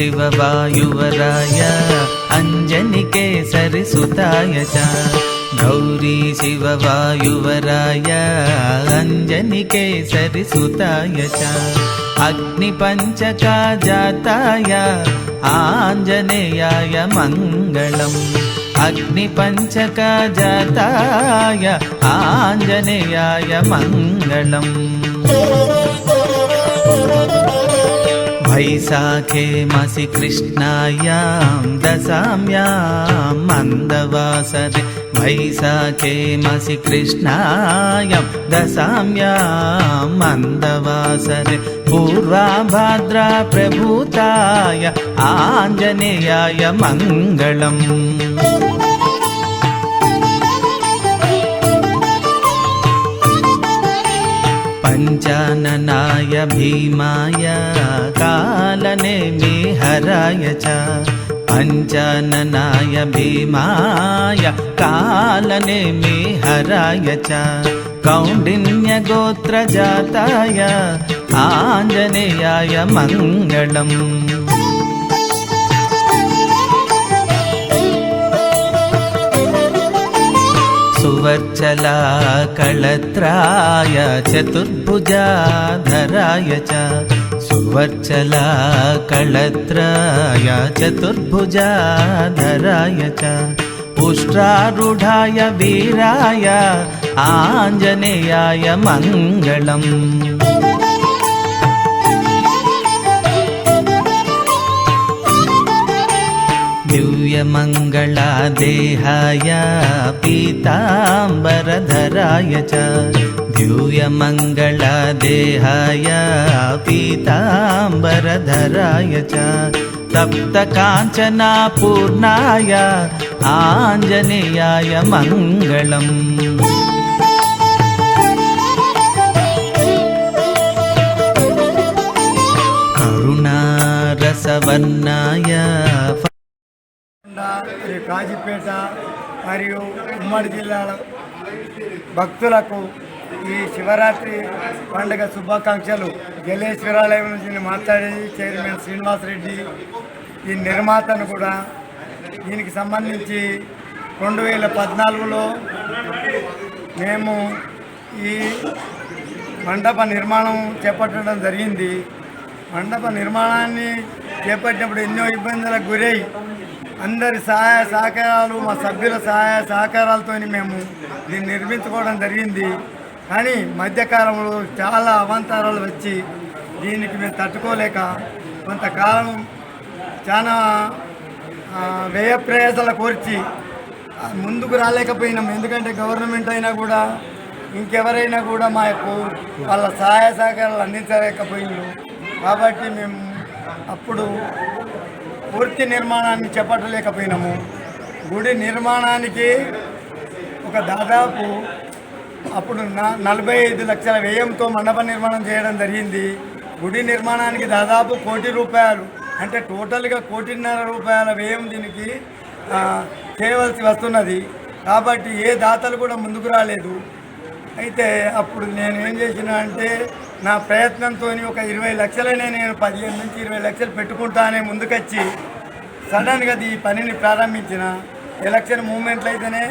गौरी शिववायुवराय अञ्जनिकेसरि सुताय च गौरी शिववायुवराय अञ्जनिकेसरि सुताय च अग्निपञ्चका जाताय आञ्जनेयाय मङ्गलम् अग्निपञ्चका जाताय आञ्जनेयाय मङ्गलम् वैशाखे मसि कृष्णायां दशाम्यां मन्दवासरे वैशाखे मसि कृष्णायां दशाम्यां मन्दवासरे पूर्वाभाद्रा प्रभूताय आञ्जनेयाय मङ्गलम् पञ्चाननाय भीमाय कालनेमि हराय च पञ्चाननाय भीमाय कालनेमि हराय च कौण्डिन्यगोत्रजाताय आञ्जनेयाय मङ्गलम् सुवर्चला कळत्राय चतुर्भुजाधराय च सुवर्चला कळत्राय चतुर्भुजाधराय च उष्ट्रारूढाय वीराय आञ्जनेयाय मङ्गलम् दिव्यमङ्गलादेहाय पीताम्बरधराय च दिव्यमङ्गलादेहाय पीताम्बरधराय च तप्तकाञ्चनापूर्णाय आञ्जनेयाय मङ्गलम् करुणारसवर्णाय మరియు మరియు ఉమ్మడి జిల్లాల భక్తులకు ఈ శివరాత్రి పండుగ శుభాకాంక్షలు. జలేశ్వరాలయం నుంచి మాట్లాడేది చైర్మన్ శ్రీనివాస్ రెడ్డి ఈ నిర్మాతను కూడా దీనికి సంబంధించి రెండు వేల పద్నాలుగులో మేము ఈ మండప నిర్మాణం చేపట్టడం జరిగింది. మండప నిర్మాణాన్ని చేపట్టినప్పుడు ఎన్నో ఇబ్బందులకు గురై అందరి సహాయ సహకారాలు మా సభ్యుల సహాయ సహకారాలతో మేము దీన్ని నిర్మించుకోవడం జరిగింది. కానీ మధ్యకాలంలో చాలా అవాంతరాలు వచ్చి దీనికి మేము తట్టుకోలేక కొంతకాలం చాలా వ్యయ ప్రయాసాల కోర్చి ముందుకు రాలేకపోయినాం. ఎందుకంటే గవర్నమెంట్ అయినా కూడా ఇంకెవరైనా కూడా మాకు వాళ్ళ సహాయ సహకారాలు అందించలేకపోయినారు. కాబట్టి మేము అప్పుడు పూర్తి నిర్మాణాన్ని చేపట్టలేకపోయినాము. గుడి నిర్మాణానికి ఒక దాదాపు అప్పుడు నలభై ఐదు లక్షల వ్యయంతో మండప నిర్మాణం చేయడం జరిగింది. గుడి నిర్మాణానికి దాదాపు కోటి రూపాయలు అంటే టోటల్గా కోటిన్నర రూపాయల వ్యయం దీనికి చేయవలసి వస్తున్నది. కాబట్టి ఏ దాతలు కూడా ముందుకు రాలేదు. అయితే అప్పుడు నేను ఏం చేసిన అంటే నా ప్రయత్నంతో ఒక ఇరవై లక్షలనే నేను పదిహేను నుంచి ఇరవై లక్షలు పెట్టుకుంటానే ముందుకొచ్చి సడన్గా ఈ పనిని ప్రారంభించిన. ఎలక్షన్ మూమెంట్లు అయితేనే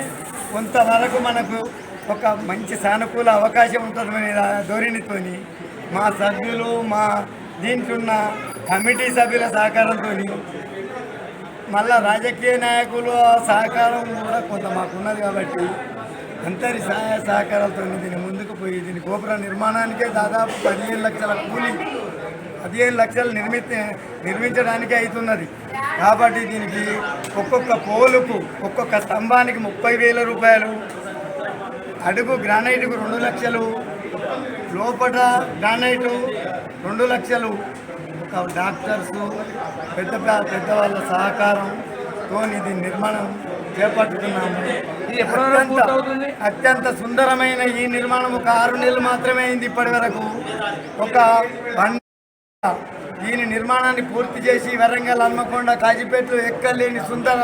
కొంతవరకు మనకు ఒక మంచి సానుకూల అవకాశం ఉంటుందనే ధోరణితోని మా సభ్యులు మా దీంట్లో ఉన్న కమిటీ సభ్యుల సహకారంతో మళ్ళా రాజకీయ నాయకుల సహకారం కూడా కొంత మాకున్నది కాబట్టి అందరి సహాయ సహకారాలతో దీన్ని ముందుకు పోయి దీని గోపుర నిర్మాణానికే దాదాపు పదిహేను లక్షల కూలి పదిహేను లక్షలు నిర్మి నిర్మించడానికి అవుతున్నది. కాబట్టి దీనికి ఒక్కొక్క పోలుకు ఒక్కొక్క స్తంభానికి ముప్పై వేల రూపాయలు అడుగు గ్రానైట్కు రెండు లక్షలు లోపల గ్రానైటు రెండు లక్షలు. ఒక డాక్టర్స్ పెద్ద పెద్దవాళ్ళ సహకారంతో ఇది నిర్మాణం చేపట్టుకున్నాము అత్యంత అత్యంత సుందరమైన ఈ నిర్మాణం ఒక ఆరు నెలలు మాత్రమే అయింది ఇప్పటి వరకు. ఒక దీని నిర్మాణాన్ని పూర్తి చేసి వరంగల్ హన్మకొండ కాజీపేటలో ఎక్కలేని సుందర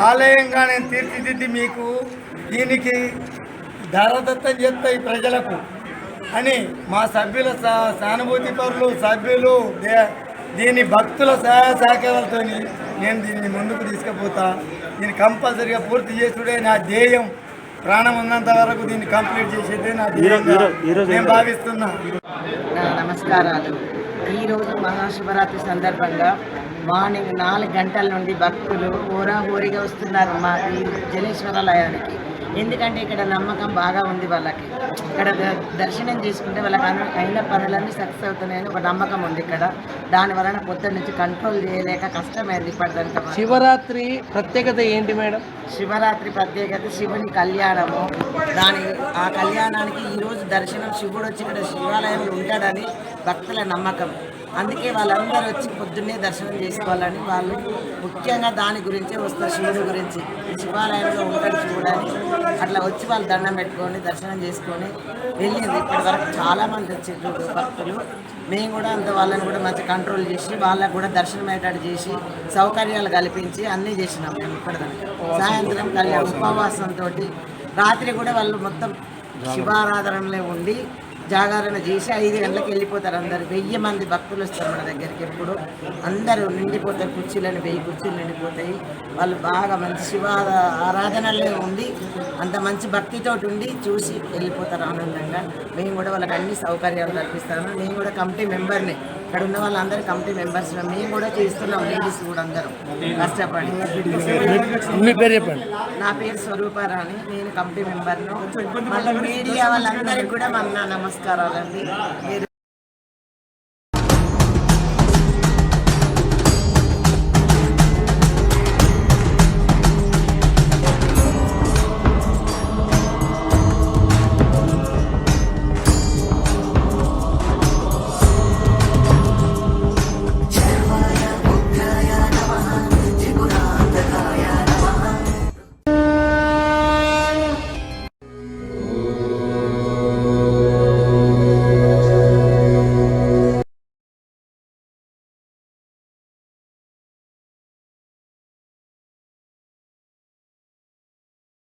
ఆలయంగా నేను తీర్చిదిద్ది మీకు దీనికి ధరదత్తం చేస్తా ఈ ప్రజలకు. అని మా సభ్యుల సానుభూతి పరులు సభ్యులు దీని భక్తుల సహాయ సహకారాలతో నేను దీన్ని ముందుకు తీసుకుపోతా. దీన్ని కంపల్సరీగా పూర్తి చేసుడే నా ధ్యేయం. ప్రాణం ఉన్నంత వరకు దీన్ని కంప్లీట్ చేసేదే నా ధ్యేయంగా నేను భావిస్తున్నా. నమస్కారాలు. ఈరోజు మహాశివరాత్రి సందర్భంగా మార్నింగ్ నాలుగు గంటల నుండి భక్తులు హోరాహోరీగా వస్తున్నారు మా ఈ జలేశ్వరాలయానికి. ఎందుకంటే ఇక్కడ నమ్మకం బాగా ఉంది వాళ్ళకి. ఇక్కడ దర్శనం చేసుకుంటే వాళ్ళకి అయిన పనులన్నీ సక్సెస్ అవుతున్నాయని ఒక నమ్మకం ఉంది ఇక్కడ. దాని వలన పొద్దున్న నుంచి కంట్రోల్ చేయలేక కష్టమైంది ఇప్పటిదంతా శివరాత్రి ప్రత్యేకత ఏంటి మేడం? శివరాత్రి ప్రత్యేకత శివుని కళ్యాణము. దాని ఆ కళ్యాణానికి ఈరోజు దర్శనం శివుడు వచ్చి ఇక్కడ శివాలయంలో ఉంటాడని భక్తుల నమ్మకం. అందుకే వాళ్ళందరూ వచ్చి పొద్దున్నే దర్శనం చేసుకోవాలని వాళ్ళు ముఖ్యంగా దాని గురించే వస్తారు శివుడి గురించి. శివాలయంలో ఉంటాడు శివుడు అట్లా వచ్చి వాళ్ళు దండం పెట్టుకొని దర్శనం చేసుకొని వెళ్ళింది. ఇప్పటి వరకు చాలామంది వచ్చారు భక్తులు. మేము కూడా అంత వాళ్ళని కూడా మంచి కంట్రోల్ చేసి వాళ్ళకు కూడా దర్శనం అయ్యేటట్టు చేసి సౌకర్యాలు కల్పించి అన్నీ చేసినాం మేము ఇప్పటిదాకా. సాయంత్రం కళ్యాణ ఉపవాసంతో రాత్రి కూడా వాళ్ళు మొత్తం శివారాధనలే ఉండి జాగరణ చేసి ఐదు గంటలకు వెళ్ళిపోతారు అందరు. వెయ్యి మంది భక్తులు వస్తారు మన దగ్గరికి ఎప్పుడు. అందరూ నిండిపోతారు కుర్చీలను వెయ్యి కుర్చీలు నిండిపోతాయి. వాళ్ళు బాగా మంచి శివ ఆరాధనలో ఉండి అంత మంచి భక్తితో ఉండి చూసి వెళ్ళిపోతారు ఆనందంగా. మేము కూడా వాళ్ళకి అన్ని సౌకర్యాలు కల్పిస్తాము. నేను కూడా కమిటీ మెంబర్ని ఇక్కడ ఉన్న వాళ్ళందరూ కమిటీ మెంబర్స్ మేము కూడా చేస్తున్నాం లేడీస్ కూడా అందరం. కష్టపడి మీ పేరు చెప్పండి. నా పేరు స్వరూపారాణి నేను కమిటీ మెంబర్ను మళ్ళీ మీడియా వాళ్ళందరికీ కూడా మన నమస్కారాలండి.